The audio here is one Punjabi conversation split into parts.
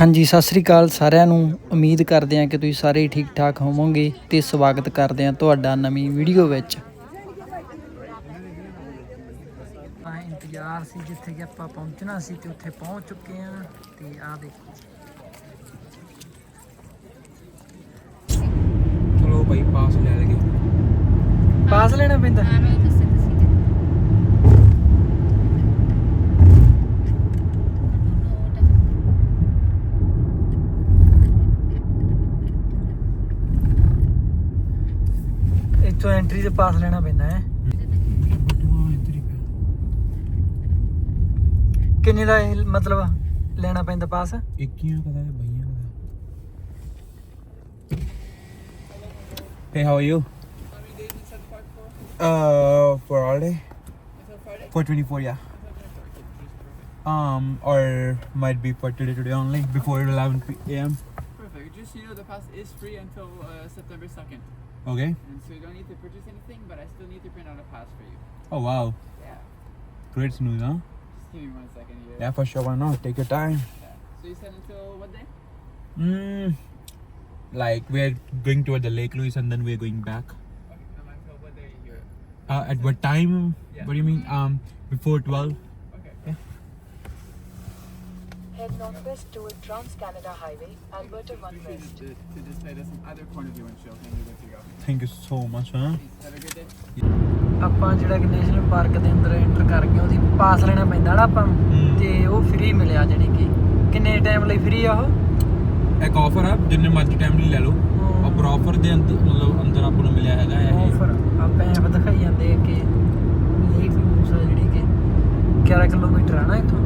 ਹਾਂਜੀ ਸਤਿ ਸ੍ਰੀ ਅਕਾਲ ਸਾਰਿਆਂ ਨੂੰ। ਉਮੀਦ ਕਰਦੇ ਹਾਂ ਕਿ ਤੁਸੀਂ ਸਾਰੇ ਠੀਕ ਠਾਕ ਹੋਵੋਗੇ ਤੇ ਸਵਾਗਤ ਕਰਦੇ ਹਾਂ ਤੁਹਾਡਾ ਨਵੀਂ ਵੀਡੀਓ ਵਿੱਚ। ਆ ਇੰਤਜ਼ਾਰ ਸੀ ਜਿੱਥੇ ਕਿ ਆਪਾਂ ਪਹੁੰਚਣਾ ਸੀ ਤੇ ਉੱਥੇ ਪਹੁੰਚ ਚੁੱਕੇ ਹਾਂ ਤੇ ਆਹ ਦੇਖੋ। ਚਲੋ ਭਾਈ ਪਾਸ ਲੈ ਲਗੇ ਪਾਸ ਲੈਣਾ ਪੈਂਦਾ? ਇੱਥੋਂ ਐਂਟਰੀ ਤੇ ਪਾਸ ਲੈਣਾ ਪੈਂਦਾ ਹੈ ਕਿੰਨੇ ਦਾ ਇਹ ਮਤਲਬ ਲੈਣਾ ਪੈਂਦਾ ਪਾਸ ਇੱਕੀਆਂ ਕਦਾ ਹੈ ਬਈਆਂ ਕਦਾ Hey, how are you? Uh, for all day? For 24, yeah. Um, or might be for today, today only, before 11 p.m. Perfect. Just so you know, the pass is free until uh, September 2nd. Okay. And so you don't need to purchase anything, but I still need to print out a pass for you. Oh, wow. Yeah. Great news, huh? Just give me one second here. Yeah, for sure. Why not? Take your time. Yeah. So you said until what day? Mm, like, we're going toward the Lake Louise and then we're going back. Okay. Um, until what day are you here? Uh, at what time? Yeah. What do you mean? Um, before 12? Head northwest toward Trans Canada Highway, Alberta 1 Appreciate West. it to, to display this in either corner of your windshield and go. Thank you so much, huh? Please, have a good day. ਆਪਾਂ ਜਿਹੜਾ ਕਿ ਨੈਸ਼ਨਲ ਪਾਰਕ ਦੇ ਅੰਦਰ ਐਂਟਰ ਕਰ ਗਏ ਉਹਦੀ ਪਾਸ ਲੈਣਾ ਪੈਂਦਾ ਨਾ ਆਪਾਂ ਨੂੰ ਹੂੰ। ਤੇ ਉਹ ਫ੍ਰੀ ਮਿਲਿਆ ਜਾਣੀ ਕਿ ਕਿੰਨੇ ਟਾਈਮ ਲਈ ਫ੍ਰੀ ਆ ਉਹ ਇੱਕ ਆਫਰ ਆ ਜਿੰਨੇ ਮਰਜ਼ੀ ਟਾਈਮ ਲਈ ਲੈ ਲਓ ਔਰ ਆਫਰ ਦੇ ਅੰਦਰ ਮਤਲਬ ਅੰਦਰ ਆਪਾਂ ਨੂੰ ਮਿਲਿਆ ਹੈਗਾ ਇਹ ਆਫਰ ਆਪਾਂ ਐਪ ਦਿਖਾਈ ਜਾਂਦੇ ਆ ਕਿ ਲੂਸ ਆ ਜਿਹੜੀ ਕਿ 11 ਕਿਲੋਮੀਟਰ ਆ ਨਾ ਇੱਥੋਂ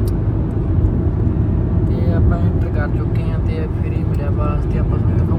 ਕਰ ਚੁੱਕੇ ਹਾਂ ਤੇ ਫ੍ਰੀ ਮਿਲਿਆ ਵਾਸਤੇ ਆਪਾਂ ਤੁਹਾਨੂੰ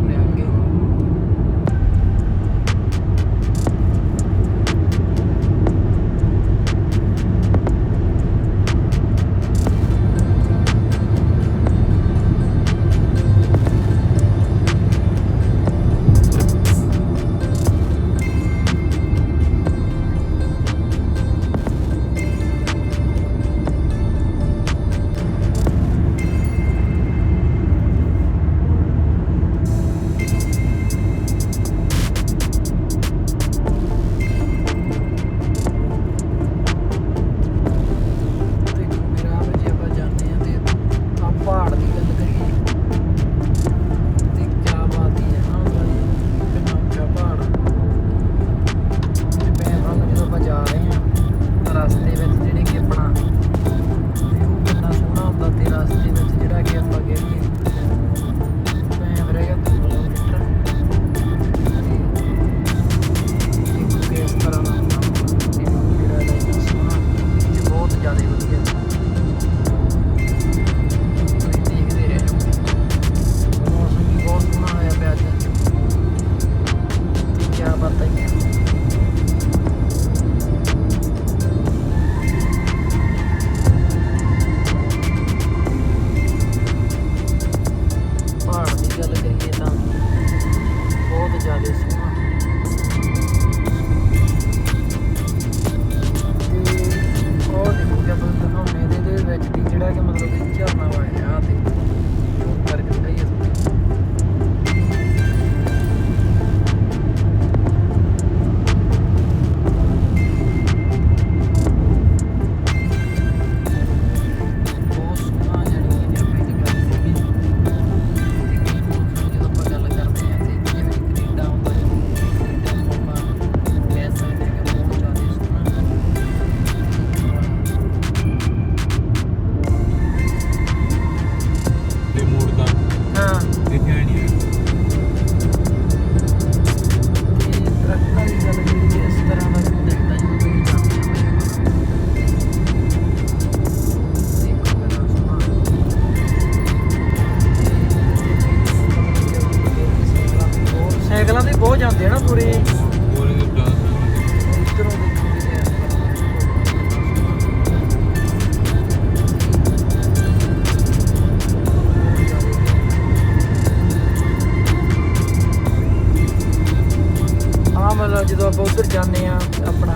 ਜਦੋਂ ਆਪਾਂ ਉਧਰ ਜਾਂਦੇ ਆ ਆਪਣਾ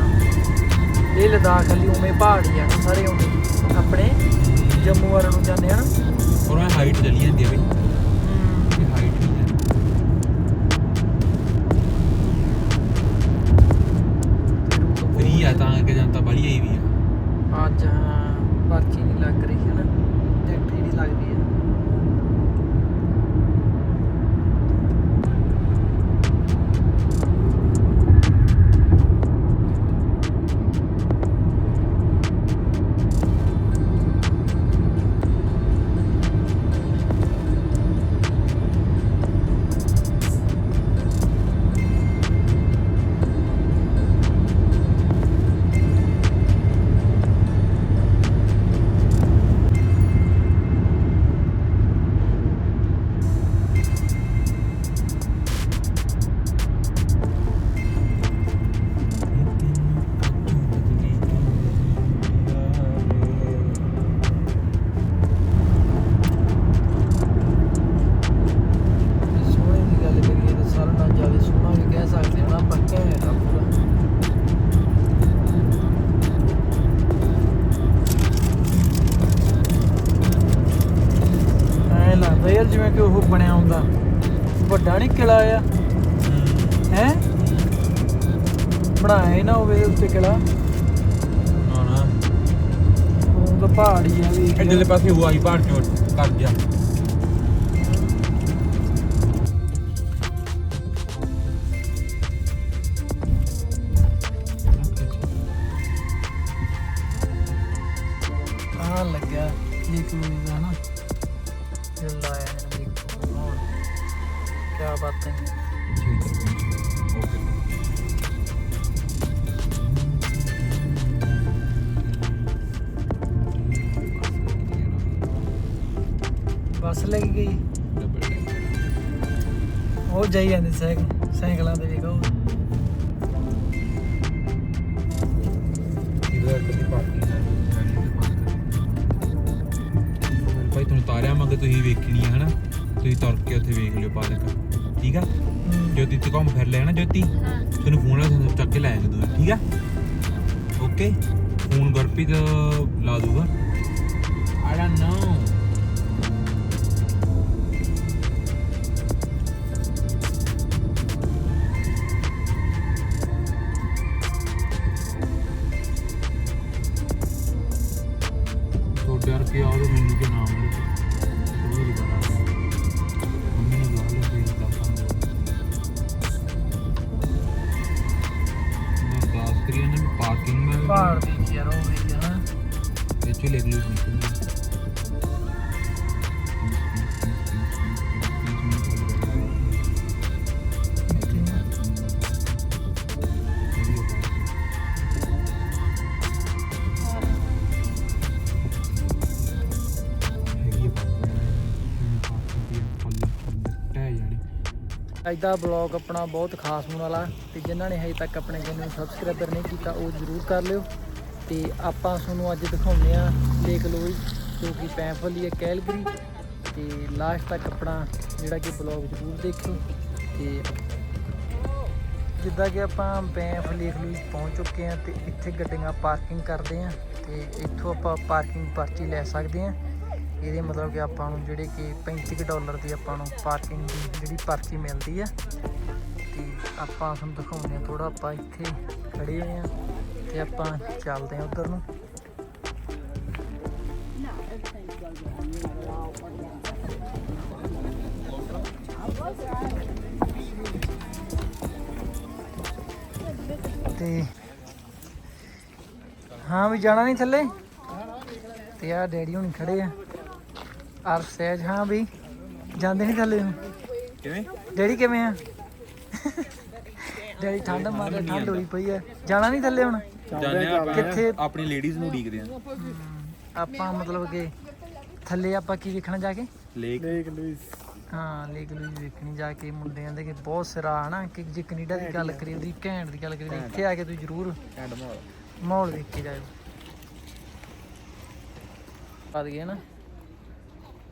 ਇਹ ਲਦਾਖ ਵਾਲੀ ਉਵੇਂ ਪਹਾੜ ਆ ਸਾਰੇ ਉਵੇਂ। ਆਪਣੇ ਜੰਮੂ ਵੱਲ ਨੂੰ ਜਾਂਦੇ ਆ ਨਾ। ਪਰ ਉਹ ਹਾਈਟ ਚਲੀ ਜਾਂਦੀ ਹੈ ਬਈ। ਇਹ ਹਾਈਟ ਫ੍ਰੀ ਆ। ਤਾਂ ਕਿ ਜਨਤਾ ਬੜੀ ਆਈ ਵੀ ਆ। ਅੱਜ ਹਾਂ ਪਰਚੀ ਨਹੀਂ ਲੱਗ ਰਹੀ ਹੈ ਨਾ। ਜਿਵੇਂ ਕਿ ਉਹ ਬਣਿਆ ਹੁੰਦਾ। ਵੱਡਾ ਨਹੀਂ ਕਿਲਾ ਆ। ਹੈ? ਬਣਾਇਆ ਹੀ ਨਾ ਹੋਵੇ ਉੱਤੇ ਕਿਲਾ ਹਾਂ ਨਾ ਉਹ ਤਾਂ ਪਹਾੜ ਆ ਵੀ ਇਧਰਲੇ ਪਾਸੇ ਉਹ ਆਈ ਪਹਾੜ ਚੋਂ ਕਰ ਗਿਆ। ਆ ਲੱਗਿਆ ਮਿੰਟ ਦਾ ਨਾ। ਇਹ ਲਾਇਆ ਹੈ ਦੇਖੋ ਹੋਰ ਕੀ ਬਾਤ ਹੈ ਠੀਕ ਹੈ ਓਕੇ ਬੱਸ ਲੱਗ ਗਈ ਉਹ ਜਾਈ ਜਾਂਦੇ ਸਾਈਕਲ ਸਾਈਕਲਾਂ ਤੇ ਵੇਖੋ ਇਧਰ ਕਦੀ ਪਾਰਕਿੰਗ ਤੁਹਾਨੂੰ ਤੁਸੀਂ ਵੇਖਣੀ ਹੈ ਹਨਾ? ਤੁਸੀਂ ਤੁਰ ਕੇ ਉੱਥੇ ਵੇਖ ਲਿਓ ਪਾਰਕ ਠੀਕ ਆ? ਜੋਤੀ ਤੇ ਘੁੰਮ ਫਿਰ ਲੈਣਾ ਜੋਤੀ? ਤੈਨੂੰ ਫੋਨ ਲਾ ਤੁਹਾਨੂੰ ਚੱਕ ਕੇ ਲੈ ਜਾਵਾਂਗੇ ਦੂਰ ਠੀਕ ਆ? ਓਕੇ ਫੋਨ ਗੁਰਪ੍ਰੀਤ ਲਾ ਦੂਗਾ। ਆਈ ਡੋਨਟ ਨੋ ਅੱਜ ਦਾ ਬਲੌਗ ਆਪਣਾ ਬਹੁਤ ਖਾਸ ਹੋਣ ਵਾਲਾ ਤੇ ਜਿਨ੍ਹਾਂ ਨੇ ਹਜੇ ਤੱਕ ਆਪਣੇ ਚੈਨਲ ਨੂੰ ਸਬਸਕ੍ਰਾਈਬਰ ਨਹੀਂ ਕੀਤਾ, ਉਹ ਜ਼ਰੂਰ ਕਰ ਲਿਓ। ਤੇ ਆਪਾਂ ਤੁਹਾਨੂੰ ਅੱਜ ਦਿਖਾਉਂਦੇ ਆ ਲੇਕ ਲੋਈ ਜੋ ਕਿ ਪੈਂਫਲੀ ਹੈ ਕੈਲਗਰੀ। ਤੇ ਲਾਸਟ ਤੱਕ ਆਪਣਾ ਜਿਹੜਾ ਕਿ ਬਲੌਗ ਜ਼ਰੂਰ ਦੇਖਿਓ। ਤੇ ਜਿੱਦਾਂ ਕਿ ਆਪਾਂ ਪੈਂਫ ਲੇਕ ਲੋਈ ਪਹੁੰਚ ਚੁੱਕੇ ਆ ਤੇ ਇੱਥੇ ਗੱਡੀਆਂ ਪਾਰਕਿੰਗ ਕਰਦੇ ਆ ਤੇ ਇੱਥੋਂ ਆਪਾਂ ਪਾਰਕਿੰਗ ਪਰਚੀ ਲੈ ਸਕਦੇ ਆ ਇਹਦੇ ਮਤਲਬ ਕਿ ਆਪਾਂ ਨੂੰ ਜਿਹੜੇ ਕਿ 35 ਕੁ ਡਾਲਰ ਦੀ ਆਪਾਂ ਨੂੰ ਪਾਰਕਿੰਗ ਦੀ ਜਿਹੜੀ ਪਰਚੀ ਮਿਲਦੀ ਆ, ਤੇ ਆਪਾਂ ਤੁਹਾਨੂੰ ਦਿਖਾਉਂਦੇ ਆ ਥੋੜਾ ਆਪਾਂ ਇੱਥੇ ਖੜੇ ਹੋਏ ਆ ਤੇ ਆਪਾਂ ਚੱਲਦੇ ਆ ਉਧਰ ਨੂੰ। ਤੇ ਹਾਂ ਵੀ ਜਾਣਾ ਨਹੀਂ ਥੱਲੇ? ਤੇ ਆ ਡੈਡੀ ਹੁਣ ਖੜੇ ਆ। ਅਰ ਸਹਿਜ ਹਾਂ ਵੀ ਜਾਂਦੇ ਨਹੀਂ ਥੱਲੇ ਨੂੰ? ਕਿਵੇਂ? ਡੈਡੀ ਕਿਵੇਂ ਆ? ਡੈਡੀ ਠੰਡ ਮਾਰ ਠੰਡ ਹੋਈ ਪਈ ਆ। ਜਾਣਾ ਨਹੀਂ ਥੱਲੇ ਹੁਣ? ਜਾਣੇ ਆਪਾਂ ਕਿੱਥੇ? ਆਪਣੀ ਲੇਡੀਜ਼ ਨੂੰ ਉਡੀਕਦੇ ਆ। ਆਪਾਂ ਮਤਲਬ ਕਿ ਥੱਲੇ ਆਪਾਂ ਕੀ ਵੇਖਣਾ ਜਾ ਕੇ? ਲੇਕ ਹਾਂ ਲੇਕ ਲੂਈ ਵੇਖਣੀ ਜਾ ਕੇ। ਮੁੰਡਿਆਂ ਦੇ ਕਿ ਬਹੁਤ ਸਿਰਾ ਹਨਾ? ਕਿ ਜੇ ਕੈਨੇਡਾ ਦੀ ਗੱਲ ਕਰੀ ਉਹਦੀ ਘੈਂਟ ਦੀ ਗੱਲ ਕਰੀ ਇੱਥੇ ਆ ਕੇ ਤੁਸੀਂ ਜ਼ਰੂਰ ਐਂਡ ਮਾਲ ਮਾਹੌਲ ਵੇਖ ਕੇ ਜਾਇਓ। ਆ ਗਏ ਨਾ?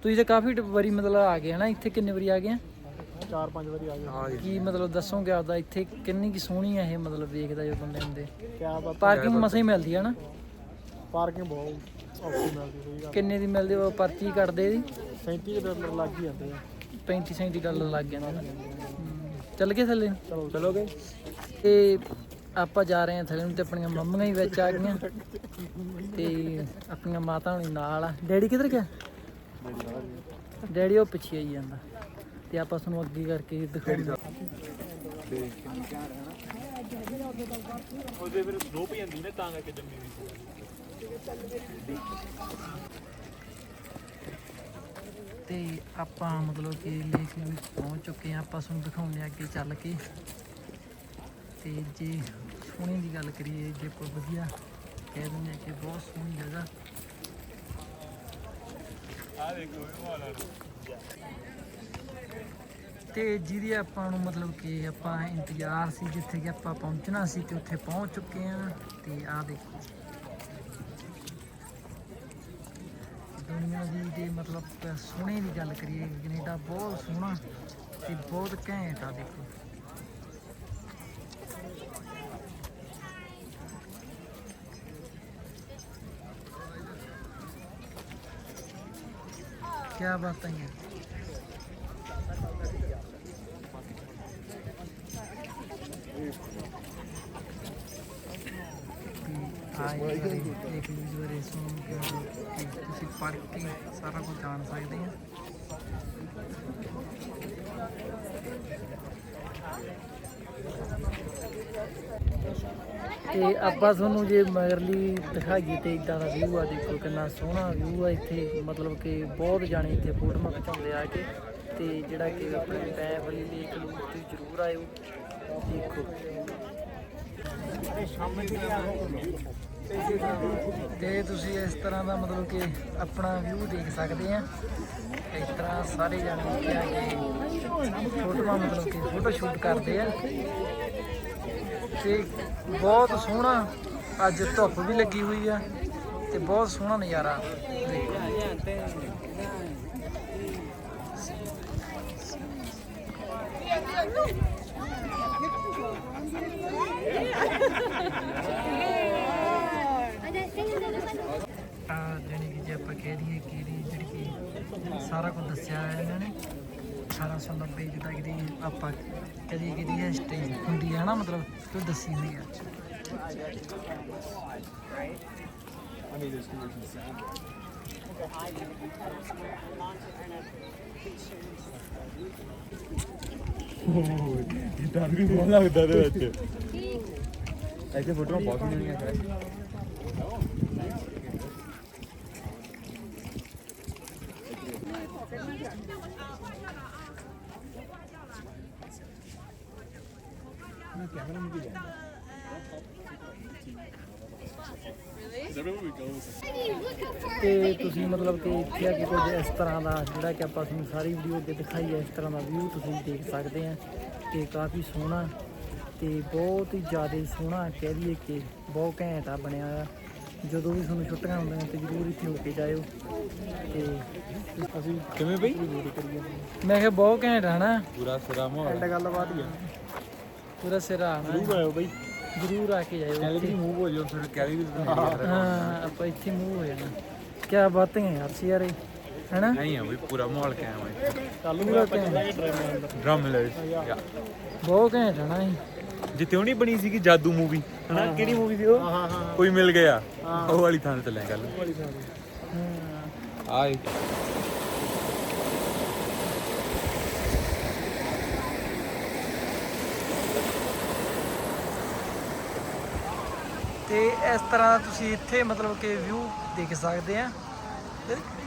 ਤੁਸੀਂ ਤਾਂ ਕਾਫੀ ਵਾਰੀ ਮਤਲਬ ਆ ਗਏ ਹਨਾ ਇੱਥੇ ਕਿੰਨੇ ਵਾਰੀ ਆ ਗਏ ਆ? ਚਾਰ ਪੰਜ ਵਾਰੀ ਆ ਗਏ। ਕੀ ਮਤਲਬ ਦੱਸੋਗੇ ਆਪਦਾ ਇੱਥੇ ਕਿੰਨੀ ਕੀ ਸੋਹਣੀ ਆ ਇਹ ਮਤਲਬ ਵੇਖਦਾ ਜੋ ਬੰਦੇ ਹੁੰਦੇ? ਕਿਆ ਬਾਤ ਪਾਰਕਿੰਗ ਮਸਾਂ ਹੀ ਮਿਲਦੀ ਆ ਨਾ ਪਾਰਕਿੰਗ ਬਹੁਤ ਕਿੰਨੇ ਦੀ ਮਿਲਦੀ ਉਹ ਪਰਚੀ ਕੱਟਦੇ ਦੀ? 37 ਡਾਲਰ ਲੱਗ ਹੀ ਜਾਂਦੇ ਆ। 35 37 ਡਾਲਰ ਲੱਗ ਜਾਂਦੇ ਨੇ। ਚੱਲ ਗਏ ਥੱਲੇ? ਚਲੋ। ਚਲੋਗੇ? ਤੇ ਆਪਾਂ ਜਾ ਰਹੇ ਹਾਂ ਥੱਲੇ ਨੂੰ ਤੇ ਆਪਣੀਆਂ ਮੰਮੀਆਂ ਹੀ ਵਿੱਚ ਆ ਗਈਆਂ। ਤੇ ਆਪਣੀਆਂ ਮਾਤਾ ਹੁਣੀ ਨਾਲ ਆ। ਡੈਡੀ ਕਿੱਧਰ ਗਿਆ? ਡੈਡੀ ਉਹ ਪਿੱਛੇ ਆਈ ਜਾਂਦਾ। ਤੇ ਆਪਾਂ ਤੁਹਾਨੂੰ ਅੱਗੇ ਕਰਕੇ ਦਿਖਾਉਂਦੇ ਉਹਦੇ ਫਿਰ ਸਲੋ ਪਈ ਜਾਂਦੀ ਨੇ ਤਾਂ ਕਰਕੇ ਜੰਮੀ ਵੀ ਤੇ ਆਪਾਂ ਮਤਲਬ ਕਿ ਲੇਕ ਵਿੱਚ ਪਹੁੰਚ ਚੁੱਕੇ ਹਾਂ ਆਪਾਂ ਤੁਹਾਨੂੰ ਦਿਖਾਉਂਦੇ ਹਾਂ ਅੱਗੇ ਚੱਲ ਕੇ। ਤੇ ਜੇ ਸੋਹਣੀ ਦੀ ਗੱਲ ਕਰੀਏ ਜੇ ਕੋਈ ਵਧੀਆ ਕਹਿ ਦਿੰਦੇ ਆ ਕਿ ਬਹੁਤ ਸੋਹਣੀ ਜਗ੍ਹਾ। ਆ ਦੇਖੋ ਇਹ ਮਾਲਾ ਤੇ ਜਿਹਦੀ ਆਪਾਂ ਨੂੰ ਮਤਲਬ ਕਿ ਆਪਾਂ ਇੰਤਜ਼ਾਰ ਸੀ ਜਿੱਥੇ ਕਿ ਆਪਾਂ ਪਹੁੰਚਣਾ ਸੀ ਤੇ ਉੱਥੇ ਪਹੁੰਚ ਚੁੱਕੇ ਹਾਂ ਤੇ ਆਹ ਦੇਖੋ। ਦੁਨੀਆ ਦੀ ਦੇ ਮਤਲਬ ਸੋਹਣੇ ਦੀ ਗੱਲ ਕਰੀਏ, ਕੈਨੇਡਾ ਬਹੁਤ ਸੋਹਣਾ ਤੇ ਬਹੁਤ ਘੈਂਟ ਆ ਦੇਖੋ। ਕੀ ਬਾਤਾਂ ਹੈ। ਇੱਕ ਬਾਰੇ ਤੁਸੀਂ ਪੜ੍ਹ ਕੇ ਸਾਰਾ ਕੁਝ ਜਾਣ ਸਕਦੇ ਆ ਤੇ ਆਪਾਂ ਤੁਹਾਨੂੰ ਜੇ ਮਗਰਲੀ ਦਿਖਾਈਏ ਤੇ ਇਦਾਂ ਦਾ ਵਿਊ ਆ, ਦੇਖੋ ਕਿੰਨਾ ਸੋਹਣਾ ਵਿਊ ਆ ਇੱਥੇ। ਮਤਲਬ ਕਿ ਬਹੁਤ ਜਾਣੇ ਇੱਥੇ ਫੋਟੋਆਂ ਖਿਚਾਉਂਦੇ ਆ ਕੇ ਤੇ ਜਿਹੜਾ ਕਿ ਆਪਣੇ ਪੈਪ ਵਾਲੀ ਲੇਕ ਨੂੰ ਤੁਸੀਂ ਜ਼ਰੂਰ ਆਇਓ। ਦੇਖੋ। ਤੇ ਤੁਸੀਂ ਇਸ ਤਰ੍ਹਾਂ ਦਾ ਮਤਲਬ ਕਿ ਆਪਣਾ ਵਿਊ ਦੇਖ ਸਕਦੇ ਆ। ਇਸ ਤਰ੍ਹਾਂ ਸਾਰੇ ਜਾਣੇ ਇੱਥੇ ਆ ਕੇ ਫੋਟੋਆਂ ਮਤਲਬ ਕਿ ਫੋਟੋ ਸ਼ੂਟ ਕਰਦੇ ਆ। ਤੇ ਬਹੁਤ ਸੋਹਣਾ ਅੱਜ ਧੁੱਪ ਵੀ ਲੱਗੀ ਹੋਈ ਆ ਤੇ ਬਹੁਤ ਸੋਹਣਾ ਨਜ਼ਾਰਾ। ਦੇਖੋ ਆ ਜਾਣੀ ਕਿ ਜੇ ਆਪਾਂ ਕਹਿ ਦਈਏ ਕਿ ਇਹਦੀ ਜਿਹੜੀ ਕਿ ਸਾਰਾ ਕੁਝ ਦੱਸਿਆ ਹੈ ਇਹਨਾਂ ਨੇ। 1890 ਜਿੱਦਾਂ ਕਿ ਆਪਾਂ ਕਦੀ ਕਿਹਦੀ ਹਿਸਟਰੀ ਹੁੰਦੀ ਹੈ ਨਾ ਮਤਲਬ ਉਹ ਦੱਸੀ ਹੋਈ ਹੈ ਡਰ ਵੀ ਬਹੁਤ ਲੱਗਦਾ ਦੇ ਵਿੱਚ। ਐਸੇ ਫੋਟੋਆਂ ਬਹੁਤ ਸੋਹਣੀਆਂ ਤੁਸੀਂ ਮਤਲਬ ਕਿ ਇੱਥੇ ਆ ਕੇ ਕੁਝ ਇਸ ਤਰ੍ਹਾਂ ਦਾ ਜਿਹੜਾ ਕਿ ਆਪਾਂ ਤੁਹਾਨੂੰ ਸਾਰੀ ਵੀਡੀਓ ਅੱਗੇ ਦਿਖਾਈ ਹੈ, ਇਸ ਤਰ੍ਹਾਂ ਦਾ ਵਿਊ ਤੁਸੀਂ ਦੇਖ ਸਕਦੇ ਆ ਤੇ ਕਾਫੀ ਸੋਹਣਾ ਤੇ ਬਹੁਤ ਹੀ ਜ਼ਿਆਦਾ ਸੋਹਣਾ ਕਹਿ ਲਈਏ ਕਿ ਬਹੁਤ ਘੈਂਟ ਆ ਬਣਿਆ ਹੋਇਆ। ਜਦੋਂ ਵੀ ਤੁਹਾਨੂੰ ਛੁੱਟੀਆਂ ਹੁੰਦੀਆਂ ਤੇ ਜ਼ਰੂਰ ਇੱਥੇ ਹੋ ਕੇ ਜਾਇਓ। ਤੇ ਅਸੀਂ ਕਿਵੇਂ ਬਈ? ਮੈਂ ਕਿਹਾ ਬਹੁਤ ਘੈਂਟ ਆ ਨਾ। ਪੂਰਾ ਸਿਰਾ ਮਾਹੌਲ ਗੱਲਬਾਤ ਹੀ ਆ। ਪੂਰਾ ਸਿਰਾ ਆਣਾ ਮੂੰਹ ਆਇਓ ਬਈ। ਜ਼ਰੂਰ ਆ ਕੇ ਜਾਇਓ ਕੈਲਰੀ। ਮੂੰਹ ਹੋ ਜਾਓ ਫਿਰ ਕੈਲਰੀ ਹਾਂ ਆਪਾਂ ਇੱਥੇ ਮੂਵ ਹੋ ਜਾਣਾ। ਕੀ ਬਾਤਾਂ ਹੈ ਯਾਰ ਸਿਆਰੇ ਹੈਨਾ? ਨਹੀਂ ਆ ਬਈ ਪੂਰਾ ਮਾਹੌਲ ਕਾਇਮ ਹੈ ਕੱਲ ਪੂਰਾ ਘੈਂਟ ਡਰਮ ਲੈ ਬਹੁਤ ਘੈਂਟ ਹੈ ਨਾ ਇਹ। ਜਿੱਥੇ ਉਹ ਨਹੀਂ ਬਣੀ ਸੀਗੀ ਜਾਦੂ ਮੂਵੀ ਹਨਾ? ਕਿਹੜੀ ਮੂਵੀ ਸੀ ਉਹ? ਹਾਂ ਹਾਂ ਕੋਈ ਮਿਲ ਗਿਆ। ਉਹ ਵਾਲੀ ਥਾਂ ਤੇ ਚੱਲਿਆ ਗੱਲ। ਆਏ। ਤੇ ਇਸ ਤਰ੍ਹਾਂ ਤੁਸੀਂ ਇੱਥੇ ਮਤਲਬ ਕਿ ਵਿਊ ਦੇਖ ਸਕਦੇ ਆ।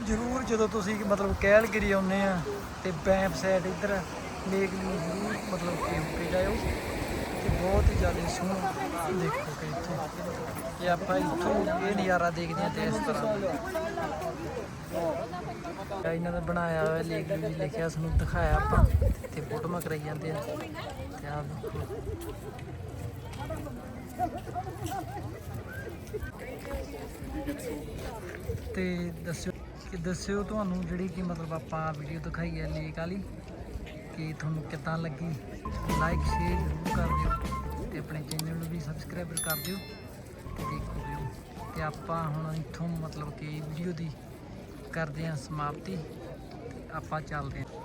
ਜ਼ਰੂਰ ਜਦੋਂ ਤੁਸੀਂ ਮਤਲਬ ਕੈਲਗਰੀ ਆਉਂਦੇ ਆ ਤੇ ਬੈਂਪ ਸਾਈਡ ਇੱਧਰ ਲੇਕ ਨੂੰ ਜ਼ਰੂਰ ਮਤਲਬ ਕਿ ਕੇ ਜਾਇਓ। ਬਹੁਤ ਹੀ ਜ਼ਿਆਦਾ ਸੋਹਣਾ ਦੇਖੋ ਕਿ ਇੱਥੇ। ਇਹ ਆਪਾਂ ਇੱਥੋਂ ਇਹ ਨਜ਼ਾਰਾ ਦੇਖਦੇ ਆ ਤੇ ਇਸ ਤਰ੍ਹਾਂ ਇਹਨਾਂ ਦਾ ਬਣਾਇਆ ਹੋਇਆ ਲੇਕ ਵੀ ਲਿਖਿਆ ਤੁਹਾਨੂੰ ਦਿਖਾਇਆ ਆਪਾਂ ਤੇ ਫੋਟੋਆਂ ਕਰਾਈ ਜਾਂਦੇ ਆ। ਤੇ ਆਹ ਦੇਖੋ। ਤੇ ਦੱਸਿਓ ਕਿ ਦੱਸਿਓ ਤੁਹਾਨੂੰ ਜਿਹੜੀ ਕਿ ਮਤਲਬ ਆਪਾਂ ਵੀਡੀਓ ਦਿਖਾਈ ਹੈ ਲੇਕ ਵਾਲੀ। ਕਿ ਤੁਹਾਨੂੰ ਕਿੱਦਾਂ ਲੱਗੀ? ਲਾਈਕ ਸ਼ੇਅਰ ਜ਼ਰੂਰ ਕਰ ਦਿਓ ਤੇ ਆਪਣੇ ਚੈਨਲ ਨੂੰ ਵੀ ਸਬਸਕ੍ਰਾਈਬ ਕਰ ਦਿਓ ਤੇ ਦੇਖੋ ਵੀਓ ਤੇ ਆਪਾਂ ਹੁਣ ਇੱਥੋਂ ਮਤਲਬ ਕਿ ਵੀਡੀਓ ਦੀ ਕਰਦੇ ਹਾਂ ਸਮਾਪਤੀ। ਆਪਾਂ ਚੱਲਦੇ ਹਾਂ।